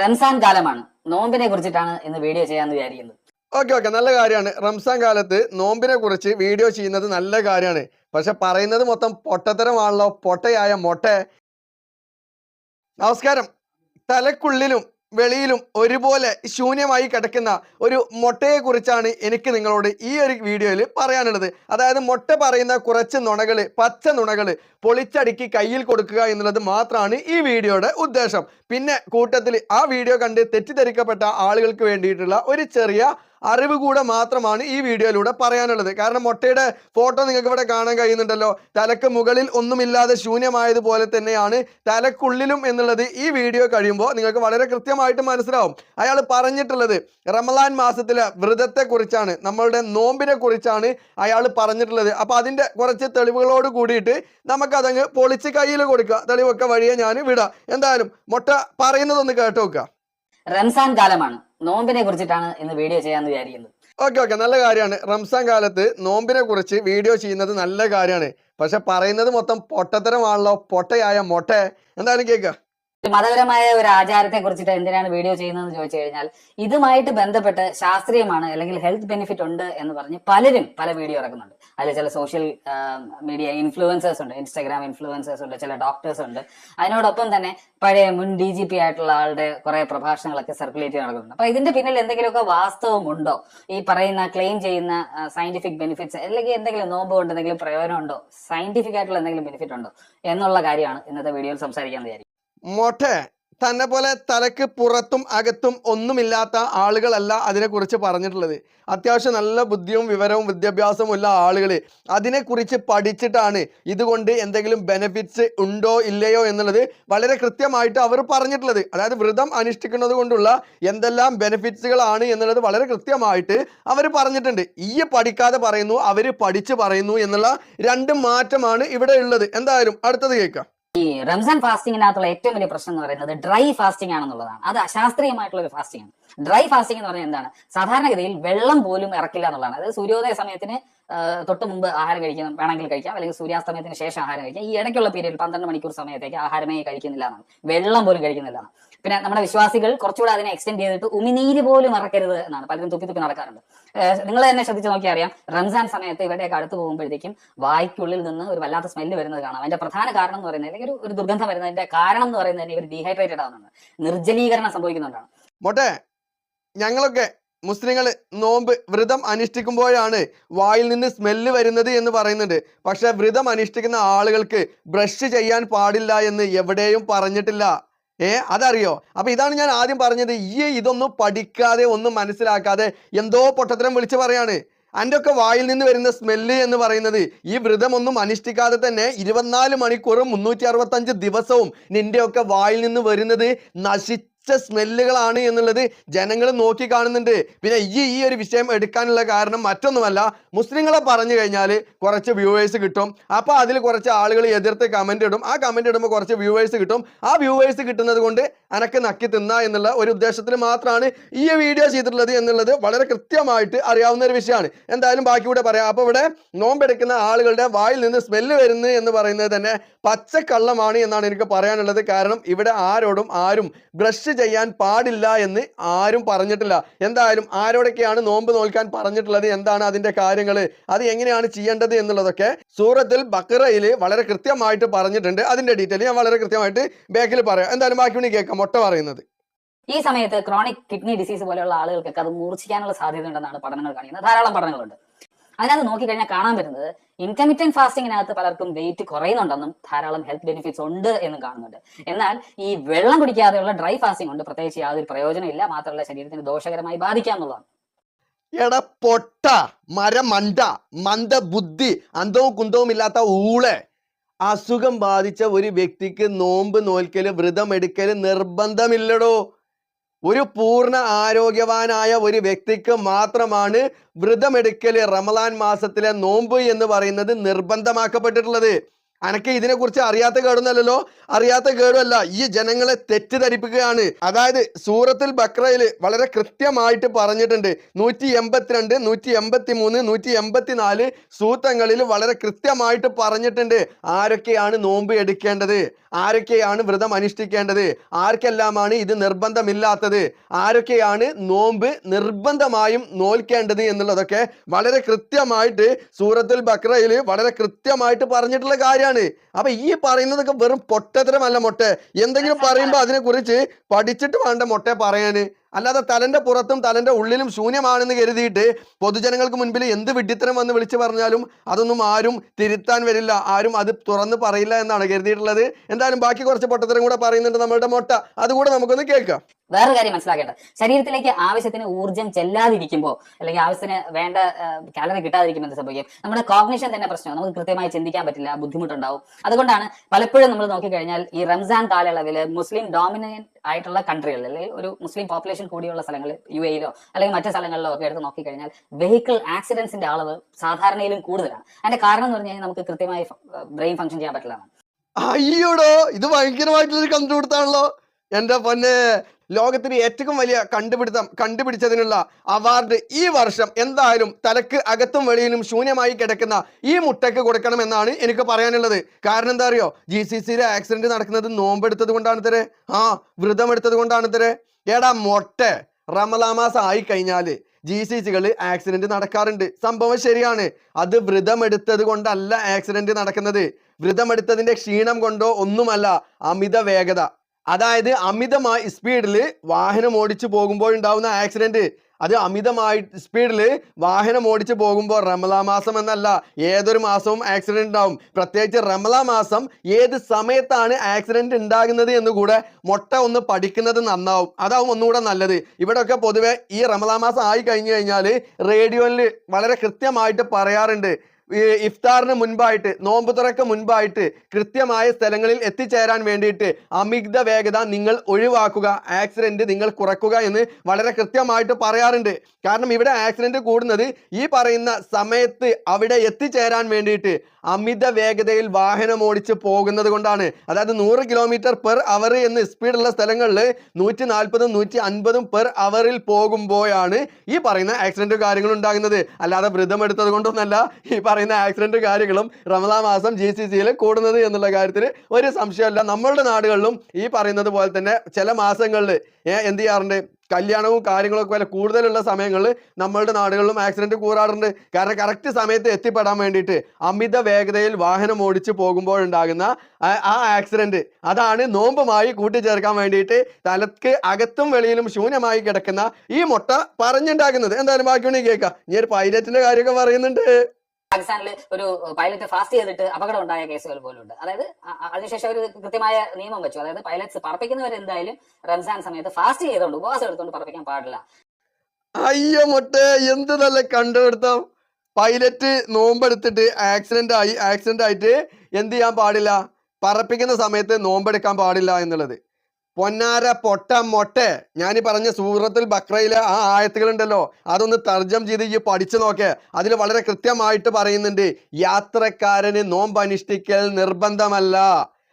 റംസാൻ കാലമാണ്. നോമ്പിനെ കുറിച്ചിട്ടാണ് ഇന്ന് വീഡിയോ ചെയ്യാന്ന് വിചാരിക്കുന്നത് ഓക്കെ ഓക്കെ. നല്ല കാര്യമാണ്. റംസാൻ കാലത്ത് നോമ്പിനെ കുറിച്ച് വീഡിയോ ചെയ്യുന്നത് നല്ല കാര്യമാണ്. പക്ഷെ പറയുന്നത് മൊത്തം പൊട്ടത്തരമാണല്ലോ. പൊട്ടയായ മൊട്ട. നമസ്കാരം. തലക്കുള്ളിലും വെളിയിലും ഒരുപോലെ ശൂന്യമായി കിടക്കുന്ന ഒരു മൊട്ടയെ കുറിച്ചാണ് എനിക്ക് നിങ്ങളോട് ഈ ഒരു വീഡിയോയിൽ പറയാനുള്ളത്. അതായത് മൊട്ട പറയുന്ന കുറച്ച് നുണകൾ പച്ച നുണകൾ പൊളിച്ചടുക്കി കയ്യിൽ കൊടുക്കുക എന്നുള്ളത് മാത്രമാണ് ഈ വീഡിയോയുടെ ഉദ്ദേശം. പിന്നെ കൂട്ടത്തിൽ ആ വീഡിയോ കണ്ട് തെറ്റിദ്ധരിക്കപ്പെട്ട ആളുകൾക്ക് വേണ്ടിയിട്ടുള്ള ഒരു ചെറിയ അറിവ് കൂടെ മാത്രമാണ് ഈ വീഡിയോയിലൂടെ പറയാനുള്ളത്. കാരണം മൊട്ടയുടെ ഫോട്ടോ നിങ്ങൾക്ക് ഇവിടെ കാണാൻ കഴിയുന്നുണ്ടല്ലോ. തലക്ക് മുകളിൽ ഒന്നുമില്ലാതെ ശൂന്യമായതുപോലെ തന്നെയാണ് തലക്കുള്ളിലും എന്നുള്ളത് ഈ വീഡിയോ കഴിയുമ്പോൾ നിങ്ങൾക്ക് വളരെ കൃത്യമായിട്ട് മനസ്സിലാവും. അയാൾ പറഞ്ഞിട്ടുള്ളത് റമലാൻ മാസത്തിലെ വ്രതത്തെ കുറിച്ചാണ് നമ്മളുടെ നോമ്പിനെ കുറിച്ചാണ് അയാൾ പറഞ്ഞിട്ടുള്ളത്. അപ്പൊ അതിന്റെ കുറച്ച് തെളിവുകളോട് കൂടിയിട്ട് നമുക്കതങ്ങ് പൊളിച്ച് കയ്യിൽ കൊടുക്കുക. തെളിവൊക്കെ വഴിയെ ഞാൻ വിടാം. എന്തായാലും മുട്ട പറയുന്നതൊന്ന് കേട്ടു നോക്കുക റംസാൻ കാലമാണ്. നോമ്പിനെ കുറിച്ചിട്ടാണ് ഇന്ന് വീഡിയോ ചെയ്യാന്ന് വിചാരിക്കുന്നത് ഓക്കെ ഓക്കെ. നല്ല കാര്യമാണ്. റംസാൻ കാലത്ത് നോമ്പിനെ കുറിച്ച് വീഡിയോ ചെയ്യുന്നത് നല്ല കാര്യമാണ്. പക്ഷെ പറയുന്നത് മൊത്തം പൊട്ടത്തരമാണല്ലോ. പൊട്ടയായ മൊട്ടെ. എന്തായാലും കേൾക്കുക മതപരമായ ഒരു ആചാരത്തെ കുറിച്ചിട്ട് എന്തിനാണ് വീഡിയോ ചെയ്യുന്നതെന്ന് ചോദിച്ചു കഴിഞ്ഞാൽ ഇതുമായിട്ട് ബന്ധപ്പെട്ട് ശാസ്ത്രീയമാണ് അല്ലെങ്കിൽ ഹെൽത്ത് ബെനിഫിറ്റ് ഉണ്ട് എന്ന് പറഞ്ഞ് പലരും പല വീഡിയോ ഇറക്കുന്നുണ്ട്. അതിൽ ചില സോഷ്യൽ മീഡിയ ഇൻഫ്ലുവൻസേഴ്സ് ഉണ്ട് ഇൻസ്റ്റാഗ്രാം ഇൻഫ്ലുവൻസേഴ്സ് ഉണ്ട് ചില ഡോക്ടേഴ്സ് ഉണ്ട്. അതിനോടൊപ്പം തന്നെ പഴയ മുൻ ഡി ജി പി ആയിട്ടുള്ള ആളുടെ കുറെ പ്രഭാഷണങ്ങളൊക്കെ സർക്കുലേറ്റ് നടക്കുന്നുണ്ട്. അപ്പൊ ഇതിന്റെ പിന്നിൽ എന്തെങ്കിലുമൊക്കെ വാസ്തവം ഉണ്ടോ? ഈ പറയുന്ന ക്ലെയിം ചെയ്യുന്ന സയന്റിഫിക് ബെനിഫിറ്റ്സ് അല്ലെങ്കിൽ എന്തെങ്കിലും നോമ്പ് കൊണ്ട് എന്തെങ്കിലും പ്രയോജനം ഉണ്ടോ? സയന്റിഫിക് ആയിട്ടുള്ള എന്തെങ്കിലും ബെനിഫിറ്റ് ഉണ്ടോ? എന്നുള്ള കാര്യമാണ് ഇന്നത്തെ വീഡിയോയിൽ സംസാരിക്കാൻ മൊട്ട തന്നെ പോലെ തലക്ക് പുറത്തും അകത്തും ഒന്നുമില്ലാത്ത ആളുകളല്ല അതിനെക്കുറിച്ച് പറഞ്ഞിട്ടുള്ളത്. അത്യാവശ്യം നല്ല ബുദ്ധിയും വിവരവും വിദ്യാഭ്യാസവും ഉള്ള ആളുകൾ അതിനെക്കുറിച്ച് പഠിച്ചിട്ടാണ് ഇതുകൊണ്ട് എന്തെങ്കിലും ബെനിഫിറ്റ്സ് ഉണ്ടോ ഇല്ലയോ എന്നുള്ളത് വളരെ കൃത്യമായിട്ട് അവർ പറഞ്ഞിട്ടുള്ളത്. അതായത് വ്രതം അനുഷ്ഠിക്കുന്നത് കൊണ്ടുള്ള എന്തെല്ലാം ബെനിഫിറ്റ്സുകളാണ് എന്നുള്ളത് വളരെ കൃത്യമായിട്ട് അവർ പറഞ്ഞിട്ടുണ്ട്. ഈ പഠിക്കാതെ പറയുന്നു അവർ പഠിച്ച് പറയുന്നു എന്നുള്ള രണ്ട് മാറ്റമാണ് ഇവിടെ ഉള്ളത്. എന്തായാലും അടുത്തത് കേൾക്കാം. ഈ റംസാൻ ഫാസ്റ്റിങ്ങിനകത്തുള്ള ഏറ്റവും വലിയ പ്രശ്നം എന്ന് പറയുന്നത് ഡ്രൈ ഫാസ്റ്റിംഗ് ആണെന്നുള്ളതാണ്. അത് അശാസ്ത്രീയമായിട്ടുള്ള ഒരു ഫാസ്റ്റിംഗ് ആണ്. ഡ്രൈ ഫാസ്റ്റിംഗ് എന്ന് പറഞ്ഞാൽ എന്താണ്? സാധാരണഗതിയിൽ വെള്ളം പോലും ഇറക്കില്ല എന്നുള്ളതാണ്. അതായത് സൂര്യോദയ സമയത്തിന് തൊട്ട് മുമ്പ് ആഹാരം കഴിക്കാം വേണമെങ്കിൽ കഴിക്കാം. അല്ലെങ്കിൽ സൂര്യാസ്തമയത്തിന് ശേഷം ആഹാരം കഴിക്കാം. ഈ ഇടയ്ക്കുള്ള പീരീഡ് പന്ത്രണ്ട് മണിക്കൂർ സമയത്തേക്ക് ആഹാരമേ കഴിക്കുന്നില്ല എന്നാണ്. വെള്ളം പോലും കഴിക്കുന്നില്ല പിന്നെ നമ്മുടെ വിശ്വാസികൾ കുറച്ചുകൂടെ അതിനെ എക്സ്റ്റെൻഡ് ചെയ്തിട്ട് ഉമിനീര് പോലും ഇറക്കരുത് എന്നാണ് പലരും തുപ്പി തുപ്പി നടക്കാറുണ്ട് നിങ്ങൾ തന്നെ ശ്രദ്ധിച്ച് നോക്കിയാൽ അറിയാം റംസാൻ സമയത്ത് ഇവിടെയൊക്കെ അടുത്ത് പോകുമ്പോഴത്തേക്കും വായ്ക്കുള്ളിൽ നിന്ന് ഒരു വല്ലാത്ത സ്മെല്ല് വരുന്നത് കാണാം. അതിന്റെ പ്രധാന കാരണം എന്ന് പറയുന്നത് അല്ലെങ്കിൽ ഒരു ദുർഗന്ധം വരുന്നതിന്റെ കാരണം എന്ന് പറയുന്നത് ഇവർ ഡീഹൈഡ്രേറ്റഡ് ആവുന്നുണ്ട്. നിർജലീകരണം സംഭവിക്കുന്നുണ്ടാണ്. ഞങ്ങളൊക്കെ മുസ്ലിങ്ങൾ നോമ്പ് വ്രതം അനുഷ്ഠിക്കുമ്പോഴാണ് വായിൽ നിന്ന് സ്മെല്ല് വരുന്നത് എന്ന് പറയുന്നുണ്ട്. പക്ഷെ വ്രതം അനുഷ്ഠിക്കുന്ന ആളുകൾക്ക് ബ്രഷ് ചെയ്യാൻ പാടില്ല എന്ന് എവിടെയും പറഞ്ഞിട്ടില്ല. ഏ അതറിയോ? അപ്പൊ ഇതാണ് ഞാൻ ആദ്യം പറഞ്ഞത്. ഈ ഇതൊന്നും പഠിക്കാതെ ഒന്നും മനസ്സിലാക്കാതെ എന്തോ പൊട്ടത്തരം വിളിച്ചു പറയാണ്. എന്റെ ഒക്കെ വായിൽ നിന്ന് വരുന്ന സ്മെല്ല് എന്ന് പറയുന്നത് ഈ വ്രതം ഒന്നും അനുഷ്ഠിക്കാതെ തന്നെ ഇരുപത്തിനാല് മണിക്കൂറും മുന്നൂറ്റി അറുപത്തഞ്ച് ദിവസവും നിന്റെ ഒക്കെ വായിൽ നിന്ന് വരുന്നത് നശിച്ച സ്മെല്ലുകളാണ് എന്നുള്ളത് ജനങ്ങൾ നോക്കി കാണുന്നുണ്ട് പിന്നെ ഈ ഈ ഒരു വിഷയം എടുക്കാനുള്ള കാരണം മറ്റൊന്നുമല്ല. മുസ്ലിങ്ങളെ പറഞ്ഞു കഴിഞ്ഞാൽ കുറച്ച് വ്യൂവേഴ്സ് കിട്ടും. അപ്പോൾ അതിൽ കുറച്ച് ആളുകൾ എതിർത്ത് കമന്റ് ഇടും. ആ കമന്റ് ഇടുമ്പോൾ കുറച്ച് വ്യൂവേഴ്സ് കിട്ടും. ആ വ്യൂവേഴ്സ് കിട്ടുന്നത് കൊണ്ട് അനക്ക് നക്കി തിന്ന എന്നുള്ള ഒരു ഉദ്ദേശത്തിൽ മാത്രമാണ് ഈ വീഡിയോ ചെയ്തിട്ടുള്ളത് എന്നുള്ളത് വളരെ കൃത്യമായിട്ട് അറിയാവുന്ന ഒരു വിഷയമാണ്. എന്തായാലും ബാക്കി കൂടെ പറയാം. അപ്പോൾ ഇവിടെ നോമ്പെടുക്കുന്ന ആളുകളുടെ വായിൽ നിന്ന് സ്മെല്ല് വരുന്നു എന്ന് പറയുന്നത് തന്നെ പച്ചക്കള്ളമാണ് എന്നാണ് എനിക്ക് പറയാനുള്ളത്. കാരണം ഇവിടെ ആരോടും ആരും ബ്രഷ് ചെയ്യാൻ പാടില്ല എന്ന് ആരും പറഞ്ഞിട്ടില്ല. എന്തായാലും ആരോടൊക്കെയാണ് നോമ്പ് നോൽക്കാൻ പറഞ്ഞിട്ടുള്ളത്? എന്താണ് അതിന്റെ കാര്യങ്ങൾ? അത് എങ്ങനെയാണ് ചെയ്യേണ്ടത് എന്നുള്ളതൊക്കെ സൂറത്തിൽ ബക്രയിൽ വളരെ കൃത്യമായിട്ട് പറഞ്ഞിട്ടുണ്ട്. അതിന്റെ ഡീറ്റെയിൽ ഞാൻ വളരെ കൃത്യമായിട്ട് ബാക്കിൽ പറയാം. എന്തായാലും ബാക്കി വേണ്ടി കേൾക്കാം. മൊട്ട പറയുന്നത്. ഈ സമയത്ത് ക്രോണിക് കിഡ്നി ഡിസീസ് പോലെയുള്ള ആളുകൾക്കൊക്കെ അത് മൂർച്ഛിക്കാനുള്ള സാധ്യത ഉണ്ടെന്നാണ് പഠനങ്ങൾ കാണിക്കുന്നത്. ധാരാളം പഠനങ്ങളുണ്ട്. അതിനകത്ത് നോക്കിക്കഴിഞ്ഞാൽ കാണാൻ പറ്റുന്നത് ഇന്റർമീഡിയറ്റ് ഫാസ്റ്റിങ്ങിനകത്ത് പലർക്കും വെയിറ്റ് കുറയുന്നുണ്ടെന്നും ധാരാളം ഹെൽത്ത് ബെനിഫിറ്റ്സ് ഉണ്ട് എന്നും കാണുന്നുണ്ട്. എന്നാൽ ഈ വെള്ളം കുടിക്കാതെയുള്ള ഡ്രൈ ഫാസ്റ്റിംഗ് കൊണ്ട് പ്രത്യേകിച്ച് യാതൊരു പ്രയോജനമില്ല മാത്രമല്ല ശരീരത്തിന് ദോഷകരമായി ബാധിക്കാന്നുള്ളതാണ് എട പൊട്ട മരമണ്ട മന്ദ ബുദ്ധി അന്തവും കുന്തവും ഇല്ലാത്ത ഊളെ. അസുഖം ബാധിച്ച ഒരു വ്യക്തിക്ക് നോമ്പ് നോൽക്കൽ വ്രതം എടുക്കൽ നിർബന്ധമില്ലടോ. ഒരു പൂർണ ആരോഗ്യവാനായ ഒരു വ്യക്തിക്ക് മാത്രമാണ് വ്രതമെടുക്കൽ റമലാൻ മാസത്തിലെ നോമ്പ് എന്ന് പറയുന്നത് നിർബന്ധമാക്കപ്പെട്ടിട്ടുള്ളത്. അനക്ക് ഇതിനെക്കുറിച്ച് അറിയാത്ത കേടൊന്നല്ലല്ലോ അറിയാത്ത കേടുമല്ല. ഈ ജനങ്ങളെ തെറ്റിദ്ധരിപ്പിക്കുകയാണ്. അതായത് സൂറത്തിൽ ബക്രയിൽ വളരെ കൃത്യമായിട്ട് പറഞ്ഞിട്ടുണ്ട്. നൂറ്റി എൺപത്തിരണ്ട് നൂറ്റി എൺപത്തി മൂന്ന് നൂറ്റി എൺപത്തി നാല് സൂത്രങ്ങളിൽ വളരെ കൃത്യമായിട്ട് പറഞ്ഞിട്ടുണ്ട്. ആരൊക്കെയാണ് നോമ്പ് എടുക്കേണ്ടത്? ആരൊക്കെയാണ് വ്രതം അനുഷ്ഠിക്കേണ്ടത്? ആർക്കെല്ലാമാണ് ഇത് നിർബന്ധമില്ലാത്തത്? ആരൊക്കെയാണ് നോമ്പ് നിർബന്ധമായും നോൽക്കേണ്ടത് എന്നുള്ളതൊക്കെ വളരെ കൃത്യമായിട്ട് സൂറത്തുൽ ബക്രയിൽ വളരെ കൃത്യമായിട്ട് പറഞ്ഞിട്ടുള്ള കാര്യമാണ്. അപ്പൊ ഈ പറയുന്നതൊക്കെ വെറും പൊട്ടത്തരമല്ല മൊട്ടെ. എന്തെങ്കിലും പറയുമ്പോൾ അതിനെ കുറിച്ച് പഠിച്ചിട്ട് വേണ്ട മൊട്ടെ പറയാന്. അല്ലാതെ തലന്റെ പുറത്തും തലന്റെ ഉള്ളിലും ശൂന്യമാണെന്ന് കരുതിയിട്ട് പൊതുജനങ്ങൾക്ക് മുൻപിൽ എന്ത് വിഡ്ഢിത്തരം വന്ന് വിളിച്ചു പറഞ്ഞാലും അതൊന്നും ആരും തിരുത്താൻ വരില്ല. ആരും അത് തുറന്ന് പറയില്ല എന്നാണ് കരുതിയിട്ടുള്ളത്. എന്തായാലും ബാക്കി കുറച്ച് പൊട്ടത്തരം കൂടെ പറയുന്നുണ്ട് നമ്മളുടെ മൊട്ട. അതുകൂടെ നമുക്കൊന്ന് കേൾക്കാം. വേറെ കാര്യം മനസ്സിലാക്കേണ്ടത്. ശരീരത്തിലേക്ക് ആവശ്യത്തിന് ഊർജം ചെല്ലാതിരിക്കുമ്പോൾ അല്ലെങ്കിൽ ആവശ്യത്തിന് വേണ്ട കാലറി കിട്ടാതിരിക്കുമ്പോൾ എന്ത് സംഭവിക്കും? നമ്മുടെ കോഗ്നിഷൻ തന്നെ പ്രശ്നമാണ്. നമുക്ക് കൃത്യമായി ചിന്തിക്കാൻ പറ്റില്ല ബുദ്ധിമുട്ടുണ്ടാവും. അതുകൊണ്ടാണ് പലപ്പോഴും നമ്മൾ നോക്കിക്കഴിഞ്ഞാൽ ഈ റംസാൻ കാലയളവിൽ മുസ്ലിം ഡോമിനന്റ് ആയിട്ടുള്ള കൺട്രികളിൽ അല്ലെങ്കിൽ ഒരു മുസ്ലിം പോപ്പുലേഷൻ കൂടിയുള്ള സ്ഥലങ്ങളിൽ യു എയിലോ അല്ലെങ്കിൽ മറ്റു സ്ഥലങ്ങളിലോ ഒക്കെ എടുത്ത് നോക്കിക്കഴിഞ്ഞാൽ വെഹിക്കിൾ ആക്സിഡൻസിന്റെ അളവ് സാധാരണയിലും കൂടുതലാണ്. അതിന്റെ കാരണം എന്ന് പറഞ്ഞു കഴിഞ്ഞാൽ നമുക്ക് കൃത്യമായി ബ്രെയിൻ ഫംഗ്ഷൻ ചെയ്യാൻ പറ്റില്ല. അയ്യോടോ ഇത് ഭയങ്കരമായിട്ടുള്ള കണ്ടുപിടുത്താണല്ലോ എന്റെ പൊന്നെ ലോകത്തിന് ഏറ്റവും വലിയ കണ്ടുപിടുത്തം കണ്ടുപിടിച്ചതിനുള്ള അവാർഡ് ഈ വർഷം എന്തായാലും തലക്ക് അകത്തും വെളിയിലും ശൂന്യമായി കിടക്കുന്ന ഈ മുട്ടയ്ക്ക് കൊടുക്കണമെന്നാണ് എനിക്ക് പറയാനുള്ളത്. കാരണം എന്താ അറിയോ? ജി സി സിയിലെ ആക്സിഡന്റ് നടക്കുന്നത് നോമ്പെടുത്തത് കൊണ്ടാണ് തരെ ആ വ്രതം എടുത്തത് കൊണ്ടാണ് തരെ ഏടാ മൊട്ട റമലാമാസം ആയി കഴിഞ്ഞാൽ ജി സി സികൾ ആക്സിഡന്റ് നടക്കാറുണ്ട്. സംഭവം ശരിയാണ്. അത് വ്രതം എടുത്തത് കൊണ്ടല്ല ആക്സിഡന്റ് നടക്കുന്നത്. വ്രതമെടുത്തതിന്റെ ക്ഷീണം കൊണ്ടോ ഒന്നുമല്ല അമിത വേഗത. അതായത് അമിതമായി സ്പീഡിൽ വാഹനം ഓടിച്ചു പോകുമ്പോൾ ഉണ്ടാവുന്ന ആക്സിഡന്റ് അത് അമിതമായി സ്പീഡിൽ വാഹനം ഓടിച്ചു പോകുമ്പോൾ റമലാ മാസം എന്നല്ല ഏതൊരു മാസവും ആക്സിഡന്റ് ഉണ്ടാവും. പ്രത്യേകിച്ച് റമലാ മാസം ഏത് സമയത്താണ് ആക്സിഡന്റ് ഉണ്ടാകുന്നത് എന്ന് കൂടെ മൊട്ട ഒന്ന് പഠിക്കുന്നത് നന്നാവും. അതാവും ഒന്നുകൂടെ നല്ലത്. ഇവിടെയൊക്കെ പൊതുവെ ഈ റമലാ മാസം ആയി കഴിഞ്ഞു കഴിഞ്ഞാൽ റേഡിയോയിൽ വളരെ കൃത്യമായിട്ട് പറയാറുണ്ട്. ഇഫ്താറിന് മുൻപായിട്ട് നോമ്പ് തുറക്ക് മുൻപായിട്ട് കൃത്യമായ സ്ഥലങ്ങളിൽ എത്തിച്ചേരാൻ വേണ്ടിയിട്ട് അമിഗ്ധ വേഗത നിങ്ങൾ ഒഴിവാക്കുക ആക്സിഡന്റ് നിങ്ങൾ കുറക്കുക എന്ന് വളരെ കൃത്യമായിട്ട് പറയാറുണ്ട്. കാരണം ഇവിടെ ആക്സിഡന്റ് കൂടുന്നത് ഈ പറയുന്ന സമയത്ത് അവിടെ എത്തിച്ചേരാൻ വേണ്ടിയിട്ട് അമിത വേഗതയിൽ വാഹനം ഓടിച്ച് പോകുന്നത് കൊണ്ടാണ്. അതായത് നൂറ് കിലോമീറ്റർ പെർ അവർ എന്ന് സ്പീഡുള്ള സ്ഥലങ്ങളിൽ നൂറ്റി നാൽപ്പതും നൂറ്റി അൻപതും പെർ അവറിൽ പോകുമ്പോഴാണ് ഈ പറയുന്ന ആക്സിഡന്റ് കാര്യങ്ങൾ ഉണ്ടാകുന്നത്. അല്ലാതെ വ്രതം എടുത്തത് കൊണ്ടൊന്നല്ല ഈ പറയുന്ന ആക്സിഡന്റ് കാര്യങ്ങളും റമദാ മാസം ജി സി സിയിൽ കൂടുന്നത് എന്നുള്ള കാര്യത്തിൽ ഒരു സംശയമല്ല നമ്മളുടെ നാടുകളിലും ഈ പറയുന്നത് പോലെ തന്നെ ചില മാസങ്ങളിൽ എന്ത് ചെയ്യാറുണ്ട്? കല്യാണവും കാര്യങ്ങളൊക്കെ വല്ല കൂടുതലുള്ള സമയങ്ങളിൽ നമ്മളുടെ നാടുകളിലും ആക്സിഡന്റ് കൂടാറുണ്ട് കാരണം കറക്റ്റ് സമയത്ത് എത്തിപ്പെടാൻ വേണ്ടിയിട്ട് അമിത വേഗതയിൽ വാഹനം ഓടിച്ച് പോകുമ്പോഴുണ്ടാകുന്ന ആ- ആക്സിഡന്റ് അതാണ് നോമ്പുമായി കൂട്ടിച്ചേർക്കാൻ വേണ്ടിയിട്ട് തലക്ക് അകത്തും വെളിയിലും ശൂന്യമായി കിടക്കുന്ന ഈ മുട്ട പറഞ്ഞുണ്ടാക്കുന്നത്. എന്തായാലും ബാക്കി കേൾക്കാം. ഇനി ഒരു പൈലറ്റിന്റെ കാര്യമൊക്കെ പറയുന്നുണ്ട്. പാകിസ്ഥാനിൽ ഒരു പൈലറ്റ് ഫാസ്റ്റ് ചെയ്തിട്ട് അപകടം ഉണ്ടായ കേസുകൾ പോലും ഉണ്ട് അതായത് അതിനുശേഷം ഒരു കൃത്യമായ നിയമം വെച്ചു. അതായത് പൈലറ്റ്സ് പറപ്പിക്കുന്നവർ എന്തായാലും റംസാൻ സമയത്ത് ഫാസ്റ്റ് ചെയ്തുകൊണ്ട് ഉപവാസം എടുത്തുകൊണ്ട് പറപ്പിക്കാൻ പാടില്ല. അയ്യോ മൊട്ടേ എന്ത് നല്ല കണ്ടുപിടുത്തം. പൈലറ്റ് നോമ്പെടുത്തിട്ട് ആക്സിഡന്റ് ആയി ആക്സിഡന്റ് ആയിട്ട് എന്ത് ചെയ്യാൻ പാടില്ല? പറപ്പിക്കുന്ന സമയത്ത് നോമ്പെടുക്കാൻ പാടില്ല എന്നുള്ളത്. പൊന്നാര പൊട്ട മൊട്ടെ. ഞാൻ പറഞ്ഞ സൂറത്തിൽ ബക്രയിലെ ആ ആയത്തുകളുണ്ടല്ലോ. അതൊന്ന് തർജം ചെയ്ത് ഈ പഠിച്ചു നോക്കേ. അതിൽ വളരെ കൃത്യമായിട്ട് പറയുന്നുണ്ട് യാത്രക്കാരന് നോമ്പ് അനുഷ്ഠിക്കൽ നിർബന്ധമല്ല.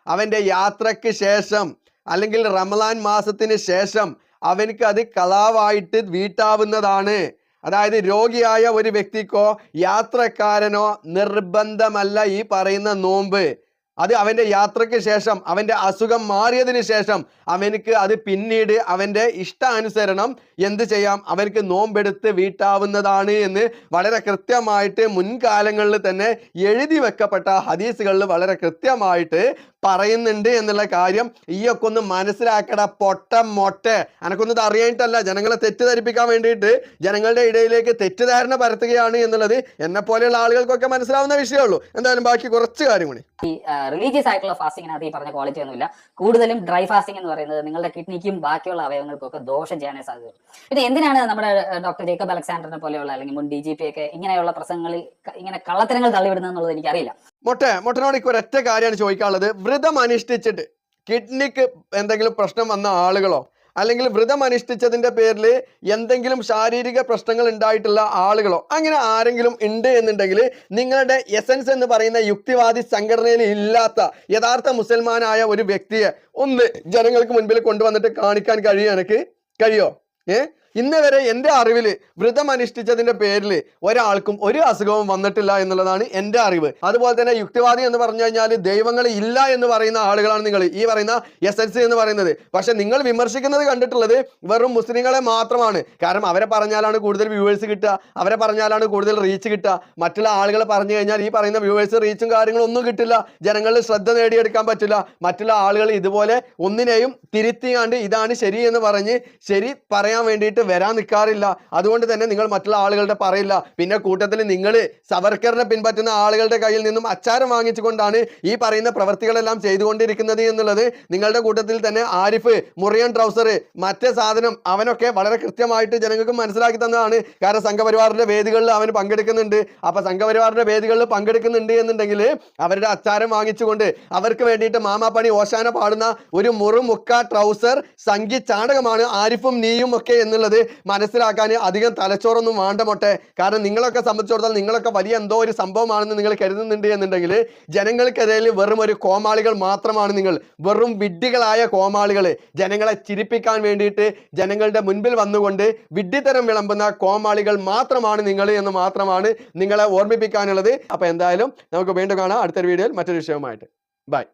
അവന്റെ യാത്രയ്ക്ക് ശേഷം അല്ലെങ്കിൽ റമലാൻ മാസത്തിന് ശേഷം അവനക്ക് അത് കലാവായിട്ട് വീട്ടാവുന്നതാണ്. അതായത് രോഗിയായ ഒരു വ്യക്തിക്കോ യാത്രക്കാരനോ നിർബന്ധമല്ല ഈ പറയുന്ന നോമ്പ്. അത് അവന്റെ യാത്രയ്ക്ക് ശേഷം അവന്റെ അസുഖം മാറിയതിന് ശേഷം അവനക്ക് അത് പിന്നീട് അവന്റെ ഇഷ്ടാനുസരണം എന്ത് ചെയ്യാം? അവർക്ക് നോമ്പെടുത്ത് വീട്ടാവുന്നതാണ് എന്ന് വളരെ കൃത്യമായിട്ട് മുൻകാലങ്ങളിൽ തന്നെ എഴുതി വെക്കപ്പെട്ട ഹദീസുകളിൽ വളരെ കൃത്യമായിട്ട് പറയുന്നുണ്ട് എന്നുള്ള കാര്യം ഈ ഒക്കെ ഒന്ന് മനസ്സിലാക്കട പൊട്ട മൊട്ട. എനക്കൊന്നും അറിയാനിട്ടല്ല ജനങ്ങളെ തെറ്റിദ്ധരിപ്പിക്കാൻ വേണ്ടിയിട്ട് ജനങ്ങളുടെ ഇടയിലേക്ക് തെറ്റിദ്ധാരണ പരത്തുകയാണ് എന്നുള്ളത് എന്നെ പോലെയുള്ള ആളുകൾക്കൊക്കെ മനസ്സിലാവുന്ന വിഷയമുള്ളൂ. എന്തായാലും ബാക്കി കുറച്ച് കാര്യം കൂടി ഈ റിലീജിയസ് ആയിട്ടുള്ള ഫാസ്റ്റിങ്ങിനകത്ത് ഈ പറഞ്ഞ ക്വാളിറ്റി ഒന്നുമില്ല. കൂടുതലും ഡ്രൈ ഫാസ്റ്റിംഗ് എന്ന് പറയുന്നത് നിങ്ങളുടെ കിഡ്നിക്കും ബാക്കിയുള്ള അവയവങ്ങൾക്കൊക്കെ ദോഷം ചെയ്യാനേ സാധ്യതയുള്ളൂ. പിന്നെ എന്തിനാണ് നമ്മുടെ ഡോക്ടർ ജേക്കബ് അലക്സാണ്ടറിനെ പോലെയുള്ള അല്ലെങ്കിൽ മുൻ ഡി ജി പി ഒക്കെ ഇങ്ങനെയുള്ള പ്രസംഗങ്ങളിൽ ഇങ്ങനെ കള്ളത്തരങ്ങൾ തള്ളിവിടുന്നത് എന്നുള്ളത് എനിക്കറിയില്ല. മൊട്ടെ മൊട്ടനോട് എനിക്ക് ഒരൊറ്റ കാര്യമാണ് ചോദിക്കാനുള്ളത്. വ്രതം അനുഷ്ഠിച്ചിട്ട് കിഡ്നിക്ക് എന്തെങ്കിലും പ്രശ്നം വന്ന ആളുകളോ അല്ലെങ്കിൽ വ്രതം അനുഷ്ഠിച്ചതിന്റെ പേരിൽ എന്തെങ്കിലും ശാരീരിക പ്രശ്നങ്ങൾ ഉണ്ടായിട്ടുള്ള ആളുകളോ അങ്ങനെ ആരെങ്കിലും ഉണ്ട് എന്നുണ്ടെങ്കിൽ നിങ്ങളുടെ എസൻസ് എന്ന് പറയുന്ന യുക്തിവാദി സംഘടനയിൽ ഇല്ലാത്ത യഥാർത്ഥ മുസൽമാനായ ഒരു വ്യക്തിയെ ഒന്ന് ജനങ്ങൾക്ക് മുൻപിൽ കൊണ്ടുവന്നിട്ട് കാണിക്കാൻ കഴിയുക എനിക്ക്? കഴിയോ? ഏ? ഇന്ന് വരെ എന്റെ അറിവിൽ വ്രതം അനുഷ്ഠിച്ചതിന്റെ പേരിൽ ഒരാൾക്കും ഒരു അസുഖവും വന്നിട്ടില്ല എന്നുള്ളതാണ് എന്റെ അറിവ്. അതുപോലെ തന്നെ യുക്തിവാദി എന്ന് പറഞ്ഞു കഴിഞ്ഞാൽ ദൈവങ്ങൾ ഇല്ല എന്ന് പറയുന്ന ആളുകളാണ് നിങ്ങൾ. ഈ പറയുന്ന എസ് എൽ സി എന്ന് പറയുന്നത്. പക്ഷെ നിങ്ങൾ വിമർശിക്കുന്നത് കണ്ടിട്ടുള്ളത് വെറും മുസ്ലിങ്ങളെ മാത്രമാണ്. കാരണം അവരെ പറഞ്ഞാലാണ് കൂടുതൽ വ്യൂവേഴ്സ് കിട്ടുക അവരെ പറഞ്ഞാലാണ് കൂടുതൽ റീച്ച് കിട്ടുക. മറ്റുള്ള ആളുകൾ പറഞ്ഞു കഴിഞ്ഞാൽ ഈ പറയുന്ന വ്യൂവേഴ്സ് റീച്ചും കാര്യങ്ങളും ഒന്നും കിട്ടില്ല. ജനങ്ങളിൽ ശ്രദ്ധ നേടിയെടുക്കാൻ പറ്റില്ല. മറ്റുള്ള ആളുകൾ ഇതുപോലെ ഒന്നിനെയും തിരുത്തിയാണ്ട് ഇതാണ് ശരി എന്ന് പറഞ്ഞ് ശരി പറയാൻ വേണ്ടിയിട്ട് വരാൻ നിൽക്കാറില്ല അതുകൊണ്ട് തന്നെ നിങ്ങൾ മറ്റുള്ള ആളുകളുടെ പറയില്ല. പിന്നെ കൂട്ടത്തിൽ നിങ്ങൾ സവർക്കറിനെ പിൻപറ്റുന്ന ആളുകളുടെ കയ്യിൽ നിന്നും അച്ചാരം വാങ്ങിച്ചുകൊണ്ടാണ് ഈ പറയുന്ന പ്രവൃത്തികളെല്ലാം ചെയ്തുകൊണ്ടിരിക്കുന്നത് എന്നുള്ളത്. നിങ്ങളുടെ കൂട്ടത്തിൽ തന്നെ ആരിഫ് മുറിയൻ ട്രൗസർ മറ്റേ സാധനം അവനൊക്കെ വളരെ കൃത്യമായിട്ട് ജനങ്ങൾക്ക് മനസ്സിലാക്കി തന്നതാണ്. കാരണം സംഘപരിവാറിന്റെ വേദികളിൽ അവൻ പങ്കെടുക്കുന്നുണ്ട്. അപ്പൊ സംഘപരിവാറിന്റെ വേദികളിൽ പങ്കെടുക്കുന്നുണ്ട് എന്നുണ്ടെങ്കിൽ അവരുടെ അച്ചാരം വാങ്ങിച്ചുകൊണ്ട് അവർക്ക് വേണ്ടിയിട്ട് മാമാപ്പണി ഓശാന പാടുന്ന ഒരു മുറുമുക്ക ട്രൗസർ സംഘി ചാടകമാണ് ആരിഫും നീയും ഒക്കെ എന്നുള്ളത്. മനസ്സിലാക്കാൻ അധികം തലച്ചോറൊന്നും വേണ്ട മൊട്ടെ. കാരണം നിങ്ങളൊക്കെ സംബന്ധിച്ചിടത്തോളം നിങ്ങളൊക്കെ വലിയ എന്തോ ഒരു സംഭവമാണെന്ന് നിങ്ങൾ കരുതുന്നുണ്ട് എന്നുണ്ടെങ്കിൽ ജനങ്ങൾക്കിടയിൽ വെറും ഒരു കോമാളികൾ മാത്രമാണ് നിങ്ങൾ. വെറും വിഡ്ഢികളായ കോമാളികൾ. ജനങ്ങളെ ചിരിപ്പിക്കാൻ വേണ്ടിയിട്ട് ജനങ്ങളുടെ മുൻപിൽ വന്നുകൊണ്ട് വിഡ്ഢിത്തരം വിളമ്പുന്ന കോമാളികൾ മാത്രമാണ് നിങ്ങൾ എന്ന് മാത്രമാണ് നിങ്ങളെ ഓർമ്മിപ്പിക്കാനുള്ളത്. അപ്പോൾ എന്തായാലും നമുക്ക് വീണ്ടും കാണാം. അടുത്തൊരു വീഡിയോയിൽ മറ്റൊരു വിഷയവുമായിട്ട്. ബൈ.